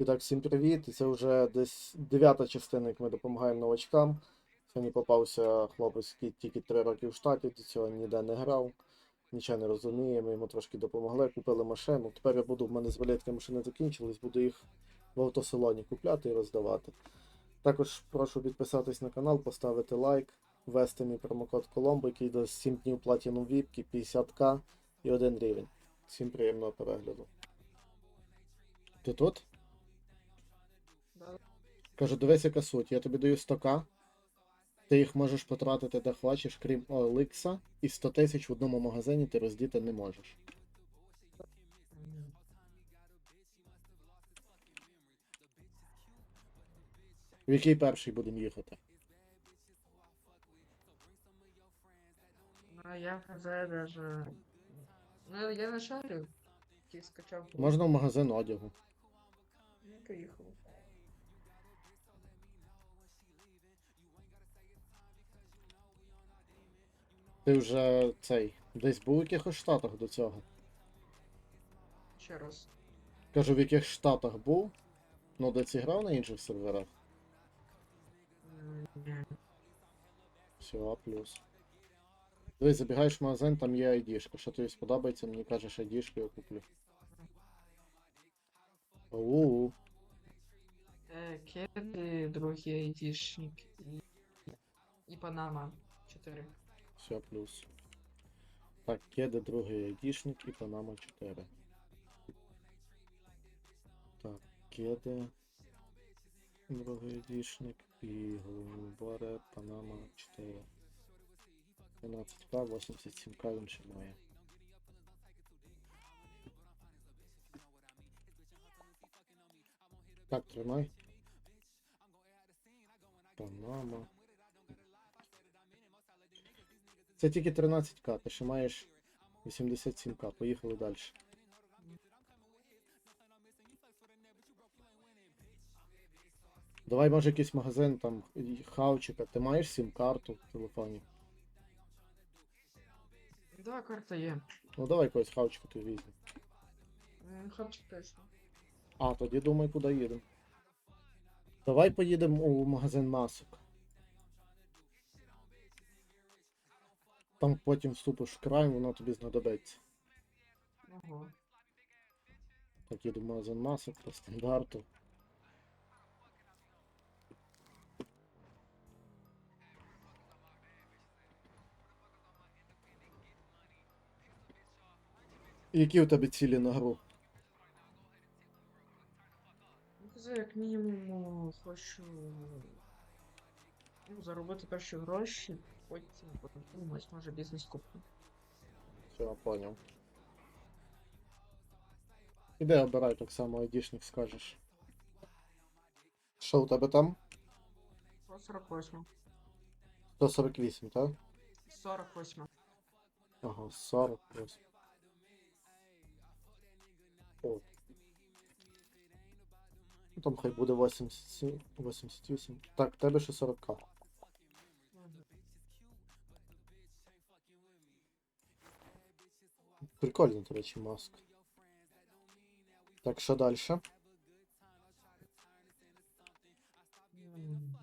І так, всім привіт. Це вже десь дев'ята частина, як ми допомагаємо новачкам. Сьогодні попався хлопець, який тільки три роки в штаті, до цього ніде не грав, нічого не розуміє. Ми йому трошки допомогли, купили машину. Тепер я буду, в мене з валетки машини закінчились, буду їх в автосалоні купляти і роздавати. Також прошу підписатись на канал, поставити лайк, ввести мій промокод Коломбо, який до 7 днів Platinum VIP, 50к і 1 рівень. Всім приємного перегляду. Ти тут? Кажу, дивись, яка суть. Я тобі даю 100к. Ти їх можеш потратити де хочеш, крім OLX, і 100 тисяч в одному магазині ти роздіти не можеш. В який перший будемо їхати? Ну, я хз даже... Ну, я на шарю. Скачав. Можна в магазин одягу. Ну, поїхав. Ти вже цей. Десь був у якихось штатах до цього. Ще раз. Кажу, в яких штатах був. Ну, де ці грав на інших серверах. Ні. Все, плюс. Дивись, забігаєш в магазин, там є айдішка. Що тобі сподобається, мені кажеш айдішку, я куплю. Оу. Е, Кеди, другий айдішник і... І Панама 4. Все, плюс. Так, кеди, другий айдішник і Панама 4. Так, кеди. Другий айдішник і Голубаре, Панама 4. 12к, 87к він ще має. Так, тримай. Панама. Це тільки 13к, ти ще маєш 87к. Поїхали далі. Давай, може, якийсь магазин там хавчика. Ти маєш сім-карту в телефоні? Да, карта є. Ну давай якогось хавчика ти візьми. М, Хапчик точно. А, тоді думай, куди їдемо. Давай поїдемо у магазин масок. Там потім вступиш в край, воно тобі знадобиться. Ого. Так, їду в магазин масок по стандарту. Які у тебе цілі на гру? Ну, як мінімум хочу... Ну, заробити перші гроші, потім подумати, може бізнес куплю. Все, понял. Іде обирай так само айдішник скажеш. Що у тебе там? 48. 148, так? 48. Ага, 40 плюс. О. Ну, Там хай буде 87, 88. Так, в тебе ще 40к. Прикольно, до речі, маска. Так, що далі? М.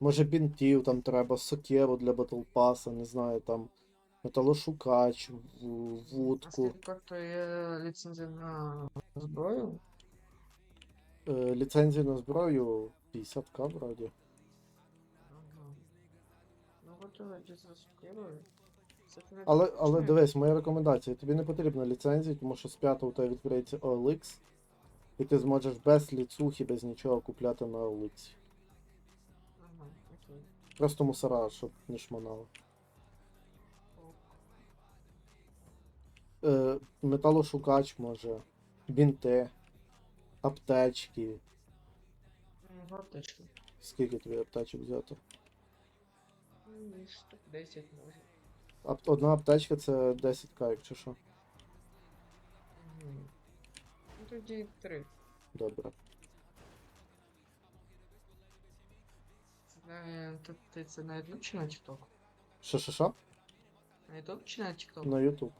Може бінтів там треба, сокеру для батлпаса, не знаю, там металошукач, в- А вудку. скажи, как-то є ліцензія на зброю? Е, ліцензію на зброю 50к вроді. Але, але дивись, моя рекомендація, тобі не потрібна ліцензія, тому що з 5 у тебе відкриється OLX, і ти зможеш без ліцухи, без нічого купляти на OLX. Ага, окей. Просто мусора, щоб не шмонало. Е, металошукач може, бінти, аптечки. Аптечку. Скільки тобі аптечок взяти? М, 10 може. Ап- Одна аптечка це 10к, якщо що. Мгм. Ну тоді 3. Добре. Це, ти, ти це на YouTube чи на TikTok? Що, що, що? На YouTube чи на TikTok? На YouTube.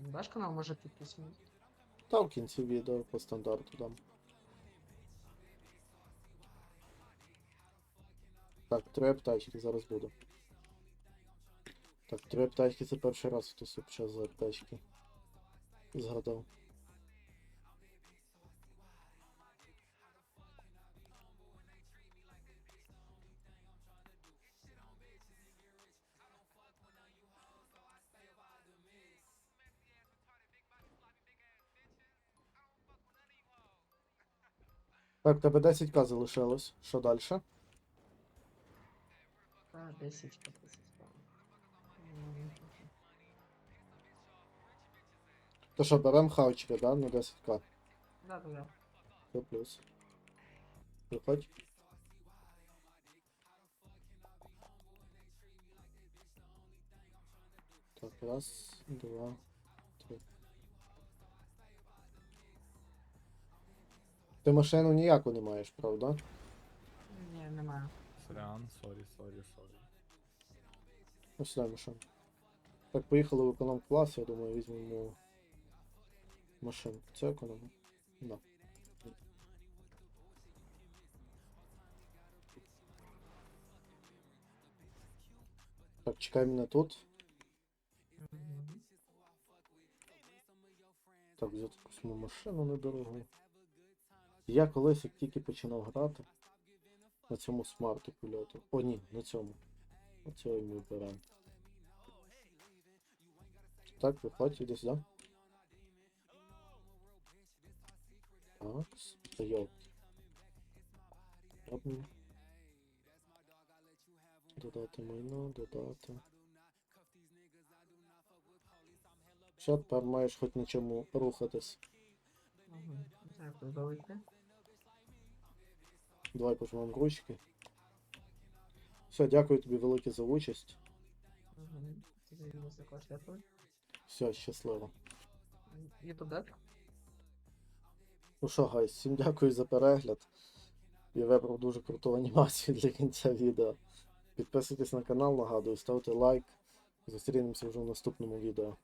Даш канал може підписаний? Та в кінці відео по стандарту дам. Так, три аптечки зараз буду. Так, три аптечки це перший раз хтось вообще за аптечки. Згадав. Так, тебе 10к залишилось. Що далі? Та 10 по 10 Ну, То що, берем хавчика, да? На 10к. Да, да, да. Це плюс. Виходь. Так, раз, два, три. Ти машину ніяку не маєш, правда? Ні, немає. Сорян, сорі, сорі, сорі. Ось сюди. Так, поїхали в економ клас, я думаю, візьмемо машинку. Це економ? Да. Так, чекай мене тут. Так, взяти якусь машину недорогу. Я колись як тільки починав грати на цьому смарту польоту. О, ні, на цьому. Оцього і ми беремо. Так, виходь, сюди. Так, стоялки. Ладно. Додати майно, додати. Все, тепер маєш хоч на чому рухатись. Дякую, велике. Давай пожмемо ручки. Все, дякую тобі велике за участь. Все, щасливо. Ютуб, да? Ну що, гайс, всім дякую за перегляд. Я вибрав дуже круту анімацію для кінця відео. Підписуйтесь на канал, нагадую, ставте лайк. Зустрінемося вже в наступному відео.